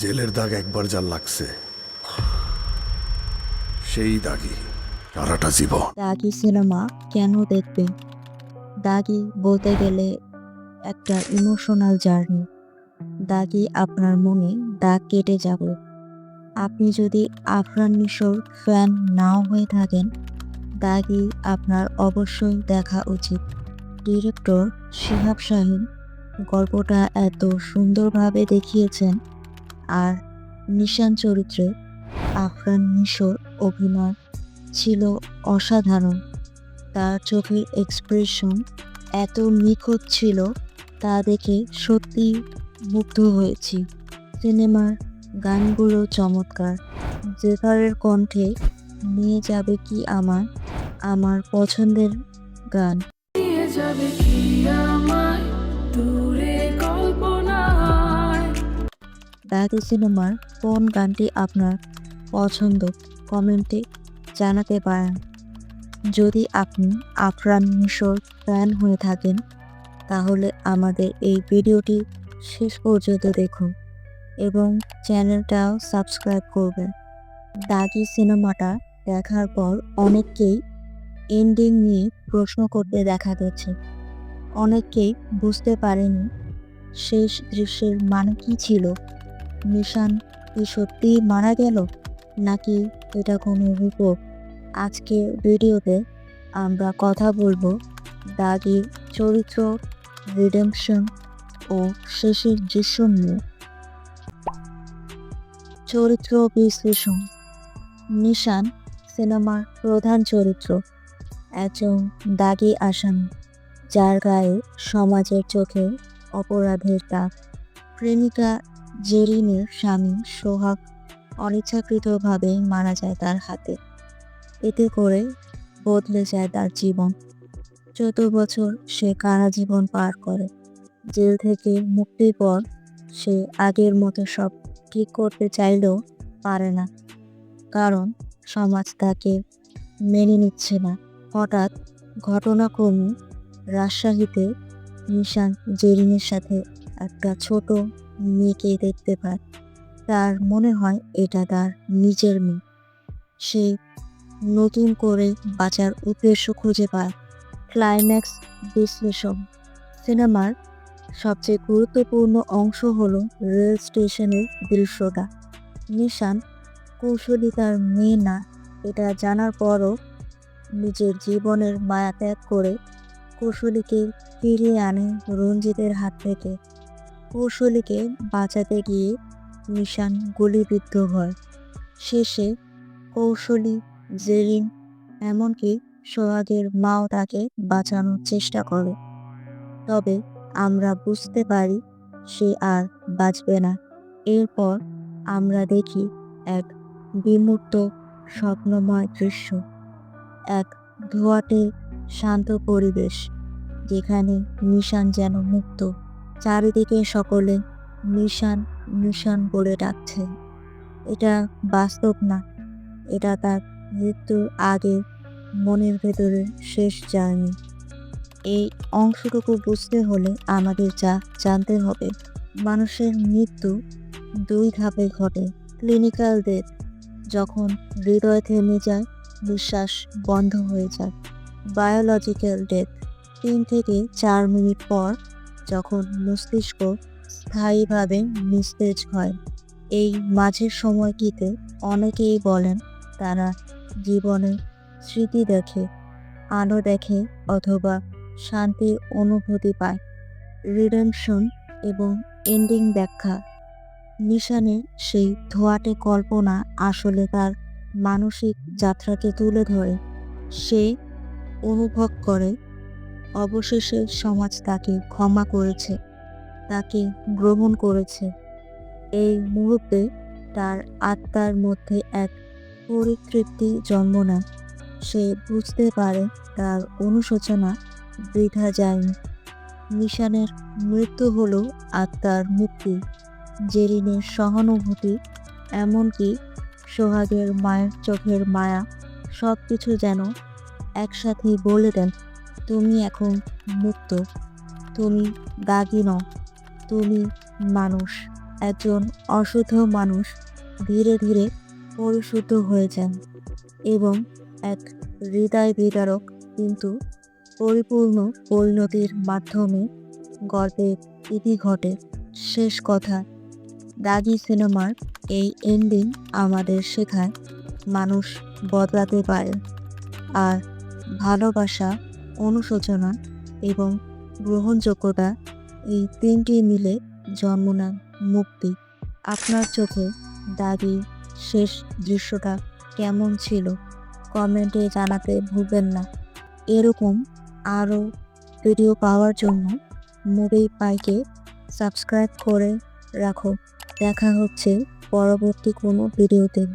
জেলের দাগ একবার যা লাগছে, সেই দাগই সারাটা জীবন। দাগি সিনেমা কেন দেখবেন দাগি বলতে গেলে একটা ইমোশনাল জার্নি। দাগি আপনার মনে দাগ কেটে যাবে। আপনি যদি আফরান নিশোর ফ্যান নাও হয়ে থাকেন, দাগি আপনার অবশ্যই দেখা উচিত। ডিরেক্টর শিহাব শাহিন গল্পটা এত সুন্দরভাবে দেখিয়েছেন। আর নিশান চরিত্রে আফগান নিশোর অভিনয় ছিল অসাধারণ। তার চোখের এক্সপ্রেশন এত নিখুঁত ছিল তা দেখে সত্যি মুগ্ধ হয়েছি। সিনেমার গানগুলো চমৎকার। জেফারের কণ্ঠে নিয়ে যাবে কি আমার? আমার পছন্দের গান। নিয়ে যাবে কি আমায়? দাদি সিনেমার কোন গানটি আপনার পছন্দ? কমেন্টে জানাতে পারেন। যদি আপনি আফরান মিশর ফ্যান হয়ে থাকেন, তাহলে আমাদের এই ভিডিওটি শেষ পর্যন্ত দেখুন এবং চ্যানেলটাও সাবস্ক্রাইব করবেন। দাগি সিনেমাটা দেখার পর অনেককেই এন্ডিং নিয়ে প্রশ্ন করতে দেখা গেছে অনেকেই বুঝতে পারেনি শেষ দৃশ্যের মানে কী ছিল। নিশান কি সত্যি মারা গেল? নাকি এটা কোনো রূপক? আজকে ভিডিওতে আমরা কথা বলব দাগির চরিত্র, রিডেমশন ও শেষের দৃশ্য নিয়ে চরিত্র বিশ্লেষণ। নিশান সিনেমার প্রধান চরিত্র একজন দাগি আসামি যার গায়ে সমাজের চোখে অপরাধের দাগ প্রেমিকা জেরিনের স্বামী সোহাগ অনিচ্ছাকৃতভাবে মারা যায় তার হাতে। এতে করে বদলে যায় তার জীবন। চোদ্দ বছর সে কারা জীবন পার করে। জেল থেকে মুক্তির পর সে আগের মতো সব ঠিক করতে চাইলেও পারে না। কারণ সমাজ তাকে মেনে নিচ্ছে না। হঠাৎ ঘটনাক্রমে রাজশাহীতে নিশান জেরিনের সাথে একটা ছোট মেয়েকে দেখতে পায়। তার মনে হয় এটা তার নিজের মেয়ে। সে নতুন করে বাঁচার উদ্দেশ্য খুঁজে পায়। ক্লাইম্যাক্স বিশ্লেষণ। সিনেমার সবচেয়ে গুরুত্বপূর্ণ অংশ হলো রেল স্টেশনের দৃশ্যটা। নিশান কৌশলী তার মেয়ে না, এটা জানার পরও নিজের জীবনের মায়া ত্যাগ করে কৌশলীকে ফিরিয়ে আনে রঞ্জিতের হাত থেকে। কৌশলীকে বাঁচাতে গিয়ে নিশান গুলিবিদ্ধ হয়। শেষে কৌশলী জেরিন এমনকি সোহাগের মাও তাকে বাঁচানোর চেষ্টা করে। তবে আমরা বুঝতে পারি সে আর বাঁচবে না। এরপর আমরা দেখি এক বিমূর্ত স্বপ্নময় দৃশ্য, এক ধোয়াটে শান্ত পরিবেশ, যেখানে নিশান যেন মুক্ত। চারিদিকে সকলে নিশান নিশান বলে ডাকছে। এটা বাস্তব না। এটা তার মৃত্যুর আগে মনের ভেতরে শেষ জার্নি এই অংশটুকু বুঝতে হলে আমাদের যা জানতে হবে, মানুষের মৃত্যু দুই ধাপে ঘটে। ক্লিনিক্যাল ডেথ যখন হৃদয় থেমে যায়, নিঃশ্বাস বন্ধ হয়ে যায়। বায়োলজিক্যাল ডেথ তিন থেকে চার মিনিট পর যখন মস্তিষ্ক স্থায়ীভাবে নিস্তেজ হয়। এই মাঝের সময়টিতে অনেকেই বলেন তারা জীবনে স্মৃতি দেখে, আলো দেখে অথবা শান্তির অনুভূতি পায়। রিডেমশন এবং এন্ডিং ব্যাখ্যা। নিশানে সেই ধোয়াটে কল্পনা আসলে তার মানসিক যাত্রাকে তুলে ধরে। সে অনুভব করে অবশেষে সমাজ তাকে ক্ষমা করেছে, তাকে গ্রহণ করেছে। এই মুহূর্তে তার আত্মার মধ্যে এক পরিতৃপ্তি জন্ম নেয়। সে বুঝতে পারে তার অনুশোচনা বৃথা যায়নি। মিশানের মৃত্যু হল আত্মার মুক্তি, জেরিনের সহানুভূতি, এমনকি সোহাগের মায়ের চোখের মায়া সব কিছু যেন একসাথে বলে দেন। তুমি এখন মুক্ত। তুমি দাগি নও তুমি মানুষ। একজন অশুদ্ধ মানুষ ধীরে ধীরে পরিশুদ্ধ হয়ে যান এবং এক হৃদয় বিদারক কিন্তু পরিপূর্ণ পরিণতির মাধ্যমে গল্পের ইতি ঘটে। শেষ কথা, দাগি সিনেমার এই এন্ডিং আমাদের শেখায় মানুষ বদলাতে পারে। আর ভালোবাসা অনুশোচনা এবং গ্রহণযোগ্যতা এই তিনটি মিলে জন্ম নেন মুক্তি। আপনার চোখে দাগি শেষ দৃশ্যটা কেমন ছিল? কমেন্টে জানাতে ভুলবেন না। এরকম আরও ভিডিও পাওয়ার জন্য মুভি পাইকে সাবস্ক্রাইব করে রাখো। দেখা হচ্ছে পরবর্তী কোনো ভিডিওতে।